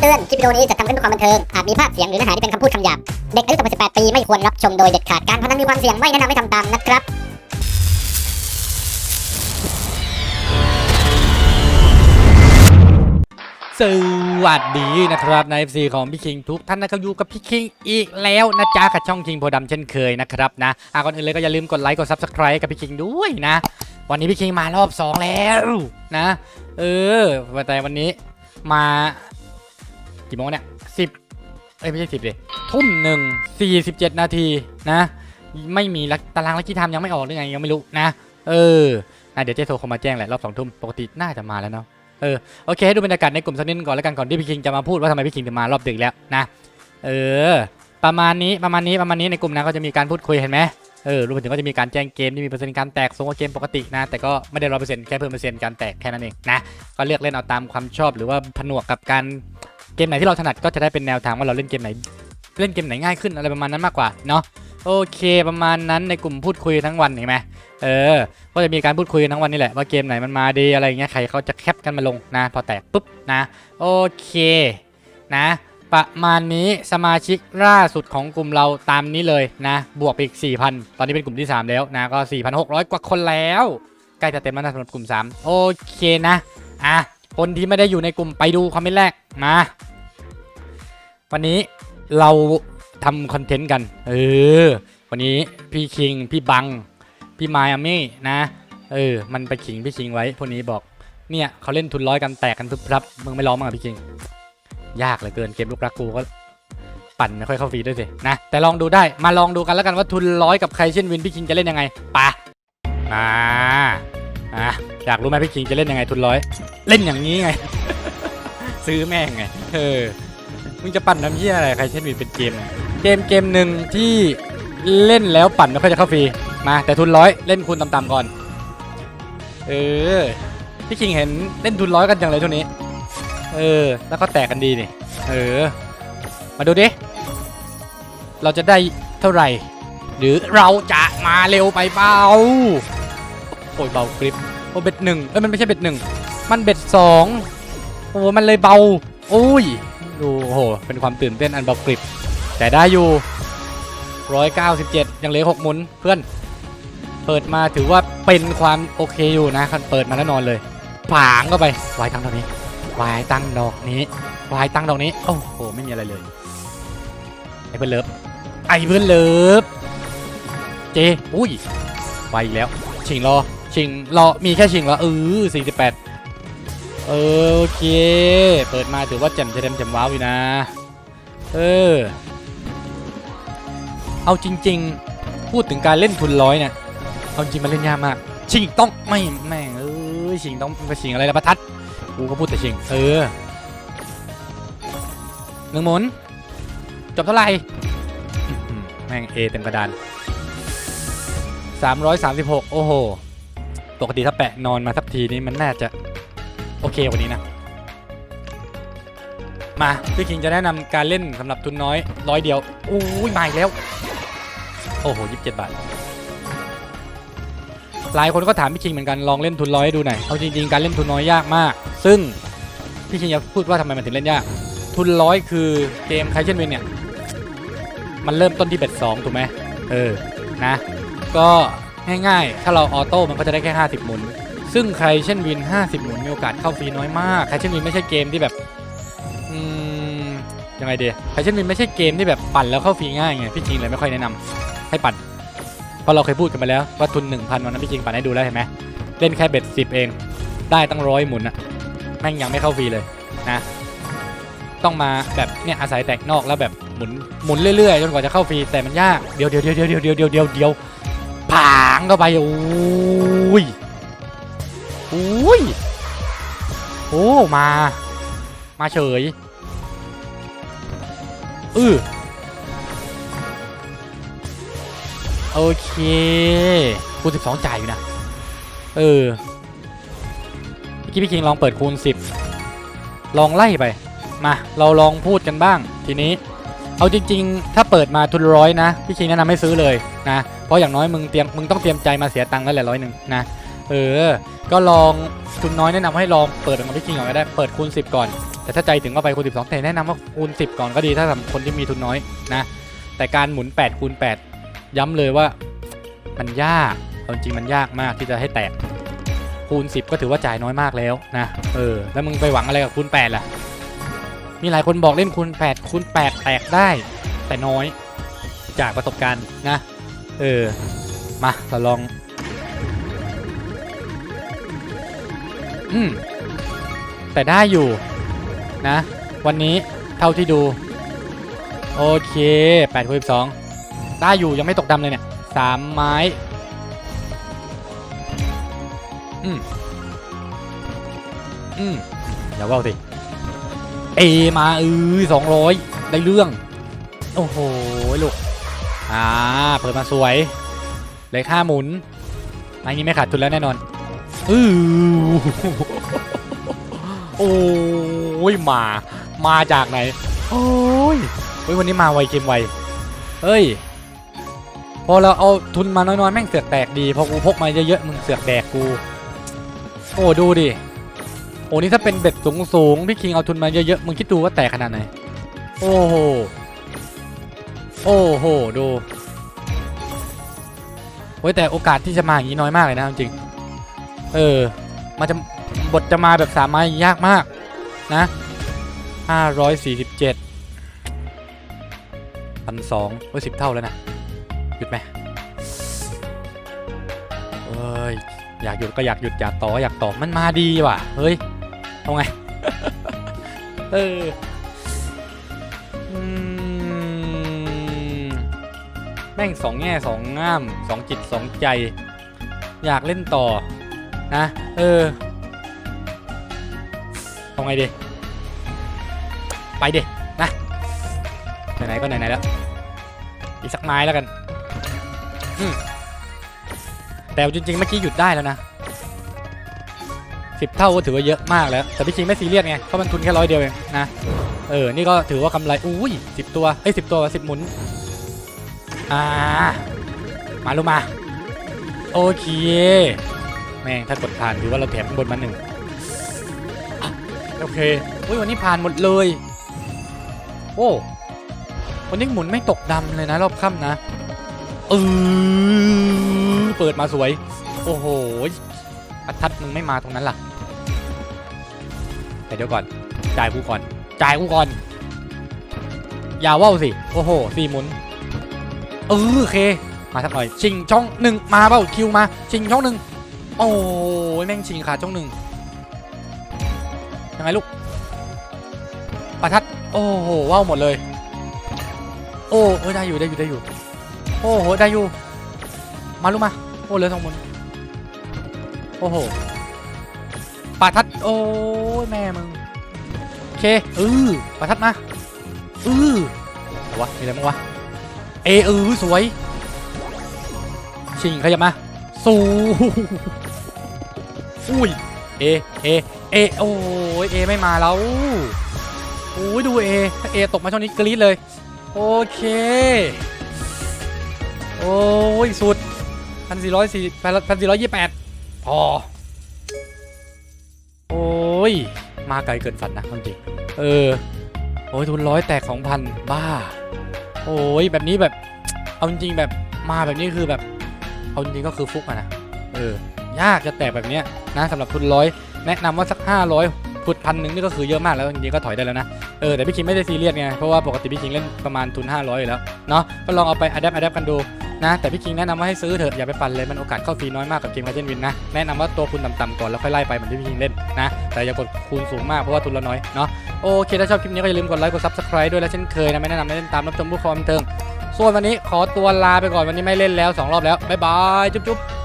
ำเตือน คลิปวิดีโอนี้จะทำขึ้นเพื่อความบันเทิง อาจมีภาพเสียงหรือเนื้อหาที่เป็นคำพูดคำหยาบ เด็กอายุต่ำกว่า18 ปีไม่ควรรับชมโดยเด็ดขาด การพนันมีความเสี่ยงไม่แนะนำให้ทำตามนะครับ สวัสดีนะครับใน FC ของพี่คิงทุกท่านนะครับอยู่กับพี่คิงอีกแล้วนะจ๊ะกับช่องคิงโพดำเช่นเคยนะครับนะอะก่อนอื่นเลยก็อย่าลืมกดไลค์กด Subscribe กับพี่คิงด้วยนะ วันนี้พี่คิงมารอบ 2 แล้วนะ เออแต่วันนี้มา กี่โมงเนี่ยสิบเอ้ยไม่ใช่สิบเลยทุ่มหนึ่งสี่สิบเจ็ดนาทีนะ ไม่มีลักตารางลักกี้ไทม์ยังไม่ออกหรือไงยังไม่รู้นะ เออนะเดี๋ยวเจ๊โทรเข้ามาแจ้งแหละรอบสองทุ่มปกติน่าจะมาแล้วเนาะเออโอเคให้ดูบรรยากาศในกลุ่มสักนิดก่อนแล้วกันก่อนที่พี่คิงจะมาพูดว่าทำไมพี่คิงถึงมารอบดึกแล้วนะเออ ประมาณนี้ประมาณนี้ประมาณนี้ในกลุ่มนะก็จะมีการพูดคุยเห็นไหมเออรวมถึงก็จะมีการแจ้งเกมที่มีเปอร์เซ็นต์การแตกสูงกว่าเกมปกตินะ แต่ก็ไม่ได้ร้อยเปอร์เซ็นต์แค่เพิ่มเปอร์เซ็นต์การแตกแค่นั้นเองนะ ก็เลือกเล่นเอาตามความชอบหรือว่าผนวกกับการ กมไหนที่เราถนัดก็จะได้เป็นแนวทางว่าเราเล่นเกมไหน เล่นเกมไหนง่ายขึ้นอะไรประมาณนั้นมากกว่าเนาะโอเคประมาณนั้นในกลุ่มพูดคุยทั้งวันเห็นไหมเออ ก็จะมีการพูดคุยทั้งวันนี่แหละว่าเกมไหนมันมาดีอะไรอย่างเงี้ยใครเขาจะแคปกันมาลงนะ พอแตกปุ๊บนะโอเคนะประมาณนี้สมาชิกล่าสุดของกลุ่มเราตามนี้เลยนะ บวกไปอีก 4,000 ตอนนี้เป็นกลุ่มที่ 3 แล้วนะก็ 4,600 กว่าคนแล้ว ใกล้จะเต็มแล้วนะสำหรับกลุ่ม 3 โอเคนะ อะ คนที่ไม่ได้อยู่ในกลุ่มไปดูคอมเมนต์แรกมา วันนี้เราทำคอนเทนต์กัน เออ วันนี้พี่คิง พี่บัง พี่มายอามี่นะ เออ มันไปขิงพี่คิงไว้ พวกนี้บอก เนี่ยเขาเล่นทุนร้อยกันแตกกันทุบพรับมึงไม่ร้องมั้งอะพี่คิง ยากเหลือเกินเกมลูกรักกูก็ปั่นไม่ค่อยเข้าฟรีด้วยสินะ แต่ลองดูได้ มาลองดูกันแล้วกันว่าทุนร้อยกับใครเช่นวินพี่คิงจะเล่นยังไงปะอ่าอะอยากรู้ไหมพี่คิงจะเล่นยังไงทุนร้อย เล่นอย่างนี้ไง ซื้อแม่งไง เออ มึงจะปั่นน้ำเยี่ยอะไรใครเช่นวินเป็นเกม เกมเกมหนึ่งที่เล่นแล้วปั่นไม่ค่อยจะเข้าฟรีมาแต่ทุนร้อยเล่นคูณต่ำๆก่อน เออพี่คิงเห็นเล่นทุนร้อยกันจังเลยช่วงนี้ เออ แล้วก็แตกกันดีนี่เออ มาดูดิ เราจะได้เท่าไหร่ หรือเราจะมาเร็วไปเปล่าโอ้ยเบากริปโอ้เบ็ดหนึ่งเอ้ยมันไม่ใช่เบ็ดหนึ่งมันเบ็ดสองโอ้มันเลยเบาโอ้ย ดู โอ้โห เป็นความตื่นเต้นอันเบกริปแต่ได้อยู่ 197 ยังเหลือ6หมุนเพื่อน เปิดมาถือว่าเป็นความโอเคอยู่นะคันเปิดมาแล้วนอนเลยผางเข้าไปวายตั้งดอกนี้วายตั้งดอกนี้วายตั้งดอกนี้ โอ้โห ไม่มีอะไรเลย ไอ้เพื่อนเลิฟ ไอ้เพื่อนเลิฟ เจ อุ้ย ไปอีกแล้ว ชิงรอ ชิงรอ มีแค่ชิงรอเออ48 โอเค เปิดมาถือว่าแจ่มเฉมแจ่มว้าวอยู่นะ เออ เอาจริง ๆ พูดถึงการเล่นทุนร้อยเนี่ย เอาจริงมันเล่นยากมาก ชิงต้องไม่แม่งเออชิงต้องไปชิงอะไรละประทัด กูก็พูดแต่ชิง เออหนึ่งหมุน จบเท่าไหร่ แม่งเอเต็มกระดาน 336 โอ้โห ปกติถ้าแปะนอนมาสักทีนี้มันน่าจะ โอเคกว่านี้นะ มาพี่คิงจะแนะนำการเล่นสำหรับทุนน้อยร้อยเดียวโอ้ยมาอีกแล้ว โอ้โหยี่สิบเจ็ดบาท หลายคนก็ถามพี่คิงเหมือนกันลองเล่นทุนร้อยดูหน่อยเอาจริงๆการเล่นทุนน้อยยากมาก ซึ่งพี่คิงจะพูดว่าทำไมมันถึงเล่นยากทุนร้อยคือเกมใคเช่นวินเนี่ยมันเริ่มต้นที่เบ็ดสองถูกไหมเออนะ ก็ง่ายๆ ถ้าเราออโต้มันก็จะได้แค่ 50 หมุน ซึ่งใครเช่นวิน 50 หมุนมีโอกาสเข้าฟรีน้อยมาก ใครเช่นวินไม่ใช่เกมที่แบบอืมยังไงดีใครเช่นวินไม่ใช่เกมที่แบบปั่นแล้วเข้าฟรีง่ายไงพี่จริงเลยไม่ค่อยแนะนำให้ปั่นเพราะเราเคยพูดกันไปแล้วว่าทุน 1,000วันนั้นพี่จริงปั่นให้ดูแล้วเห็นไหมเล่นแค่เบ็ด10เอง ได้ตั้งร้อยหมุนอะแม่งยังไม่เข้าฟรีเลยนะ ต้องมาแบบเนี่ยอาศัยแตกนอกแล้วแบบหมุนหมุนเรื่อยๆจนกว่าจะเข้าฟรีแต่มันยากเดี๋ยวเดี๋ยวเดี๋ยวเดี๋ยวเดี๋ยวเดี๋ยวเดี๋ยวเดี๋ยวผางเข้าไปโอ้ มา มาเฉยอือโอเคคูณ12 จ่ายอยู่นะ เออเมื่อกี้พี่คิงลองเปิดคูณ 10 ลองไล่ไป มา เราลองพูดกันบ้าง ทีนี้ เอาจริง ๆ ถ้าเปิดมาทุนร้อยนะ พี่คิงแนะนำให้ซื้อเลยนะ เพราะอย่างน้อยมึงเตรียมมึงต้องเตรียมใจมาเสียตังค์แล้วแหละร้อยหนึ่งนะ เออ ก็ลองทุนน้อยแนะนำให้ลองเปิดของพี่คิงก่อนก็ได้เปิดคูณ 10 ก่อน แต่ถ้าใจถึงก็ไปคูณ 12แต่แนะนำว่าคูณ 10 ก่อนก็ดีถ้าสำหรับคนที่มีทุนน้อยนะแต่การหมุน8คูณ8ย้ำเลยว่ามันยากเอาจริงมันยากมากที่จะให้แตกคูณ 10 ก็ถือว่าจ่ายน้อยมากแล้วนะเออแล้วมึงไปหวังอะไรกับคูณ8ล่ะมีหลายคนบอกเล่นคูณ8คูณ8แตกได้ แต่น้อยจากประสบการณ์นะเออมาเราลอง แต่ได้อยู่นะ วันนี้เท่าที่ดู โอเค8คูณ12ได้อยู่ยังไม่ตกดำเลยเนี่ยสามไม้อืมอืมอย่าว่าสิเอมาเออสองร้อยได้เรื่อง โอ้โหลูกอ่าเปิดมาสวย เลยค่าหมุนอันนี้ไม่ขาดทุนแล้วแน่นอน อือโอ้ยมา มาจากไหน โอ้ยเฮ้ยวันนี้มาไวเกมไว เฮ้ย พอเราเอาทุนมาน้อยๆ แม่งเสือกแตกดี พอกูพกมาเยอะๆ มึงเสือกแดกกู โอ้ดูดิ โอ้นี่ถ้าเป็นเบ็ดสูงๆ พี่คิงเอาทุนมาเยอะๆ มึงคิดดูว่าแตกขนาดไหน โอ้โห โอ้โห ดู เฮ้ยแต่โอกาสที่จะมาอย่างนี้น้อยมากเลยนะจริง เออมันจะบทจะมาแบบสามไม้ยากมากนะ547พันสองเฮ้ยสิบเท่าแล้วนะ หยุดไหมเอ้ย อยากหยุดก็อยากหยุด อยากต่ออยากต่อมันมาดีว่ะ เฮ้ยเอาไง เออแม่งสองแง่สองง่ามสองจิตสองใจ อยากเล่นต่อ นะเออเอาไงดีไปดินะไหนๆก็ไหนๆแล้วอีกสักไม้แล้วกันแต่จริงๆเมื่อกี้หยุดได้แล้วนะสิบเท่าก็ถือว่าเยอะมากแล้ว แต่พี่คิงไม่ซีเรียสไงเพราะมันทุนแค่ร้อยเดียวเองนะเออนี่ก็ถือว่ากำไรอุ้ยสิบตัวเอ้ยสิบตัวสิบหมุนอ่ามาลูกมาโอเค แม่งถ้ากดผ่านถือว่าเราแถมข้างบนมาหนึ่งอะโอเคอุ้ยวันนี้ผ่านหมดเลย โอ้วันนี้หมุนไม่ตกดำเลยนะรอบค่ำนะเออเปิดมาสวย โอ้โหประทัดมึงไม่มาตรงนั้นล่ะ แต่เดี๋ยวก่อน จ่ายกูก่อน จ่ายกูก่อน อย่าว่าวสิ โอ้โหสี่หมุน เออโอเค มาสักหน่อย ชิงช่องหนึ่งมาเปล่าคิวมา ชิงช่องหนึ่ง โอ้ยแม่งชิงขาดช่องหนึ่งยังไงลูกประทัด โอ้โหว้าวหมดเลย โอ้เออได้อยู่ได้อยู่ได้อยู่ โอ้โหได้อยู่ มาลูกมา โอ้เหลือสองหมุนโอ้โหปาทัด โอ้ยแม่มึงโอเคเออปาทัดมาเออเอวะมีอะไรบ้างวะเอเออสวยชิงขยับมาสู้ อุ้ยเอเอเอโอ้ยเอไม่มาแล้วโอ้ยดูเอถ้าเอตกมาช่องนี้กรี๊ดเลย โอเค โอ้ยสุดพันสี่ร้อยสี่พันสี่ร้อยยี่แปดพอ โอ้ย มาไกลเกินฝันนะจริงเออ โอ้ยทุนร้อยแตกสองพันบ้า โอ้ยแบบนี้แบบ เอาจริงแบบมาแบบนี้คือแบบ เอาจริงก็คือฟุกอะนะ เออ ยากจะแตกแบบเนี้ย นะสำหรับทุนร้อยแนะนำว่าสักห้าร้อยฟุตพันหนึ่งนี่ก็คือเยอะมากแล้วจริงๆก็ถอยได้แล้วนะเออแต่พี่คิงไม่ได้ซีเรียสไงเพราะว่าปกติพี่คิงเล่นประมาณทุน 500อยู่แล้วเนาะก็ลองเอาไปอัดแอปอัดแอปกันดูนะแต่พี่คิงแนะนำว่าให้ซื้อเถอะอย่าไปปั่นเลยมันโอกาสเข้าฟรีน้อยมากกับเกมมาเจนวินนะแนะนำว่าตัวคุณต่ำๆก่อนแล้วค่อยไล่ไปเหมือนที่พี่คิงเล่นนะแต่อย่ากดคูณสูงมากเพราะว่าทุนเราน้อยเนาะโอเคถ้าชอบคลิปนี้ก็อย่าลืมกดไลค์กด subscribe ด้วยและเช่นเคยนะไม่แนะนำให้เล่นตามรับชมผู้ความเทิงส่วนวันนี้ขอตัวลาไปก่อนวันนี้ไม่เล่นแล้วสองรอบแล้วบ๊ายบายจุ๊บๆ